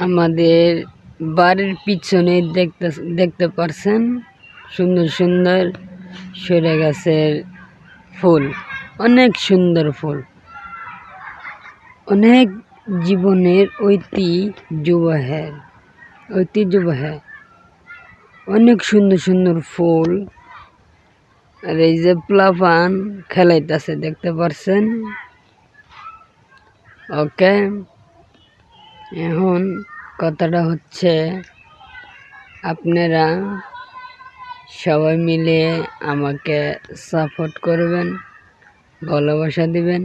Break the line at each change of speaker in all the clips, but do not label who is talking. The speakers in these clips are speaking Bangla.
আমাদের বাড়ির পিছনে দেখতে দেখতে পারছেন? সুন্দর সুন্দর সরে গাছের ফুল। অনেক সুন্দর ফুল। অনেক জীবনের ঐতিহ্য বহে ঐতিহ্য বহে অনেক সুন্দর সুন্দর ফুল। আর এই যে প্লাপান খেলাইতেছে, দেখতে পারছেন? ওকে। এখন কথাটা হচ্ছে, আপনারা সবাই মিলে আমাকে সাপোর্ট করবেন, ভালোবাসা দিবেন।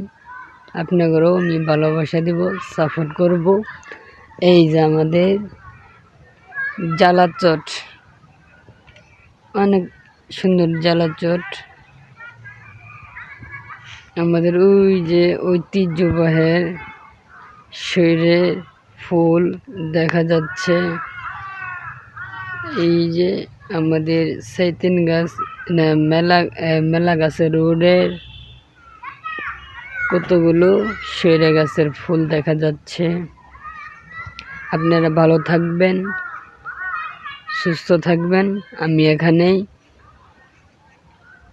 আপনাদেরও আমি ভালোবাসা দিব সাপোর্ট করব। এই যে আমাদের জ্বালাচট, অনেক সুন্দর জ্বালাচট। আমাদের ওই যে ঐতিহ্যবাহের শরীরে ফুল দেখা যাচ্ছে। এই যে আমাদের সৈতিন গাছ না, মেলা মেলা গাছের রোডের কতগুলো সৈরে গাছের ফুল দেখা যাচ্ছে। আপনারা ভালো থাকবেন সুস্থ থাকবেন। আমি এখানেই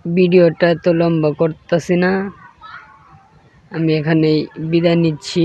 ভিডিওটা তো লম্বা করতেছি না। আমি এখানেই বিদায় নিচ্ছি।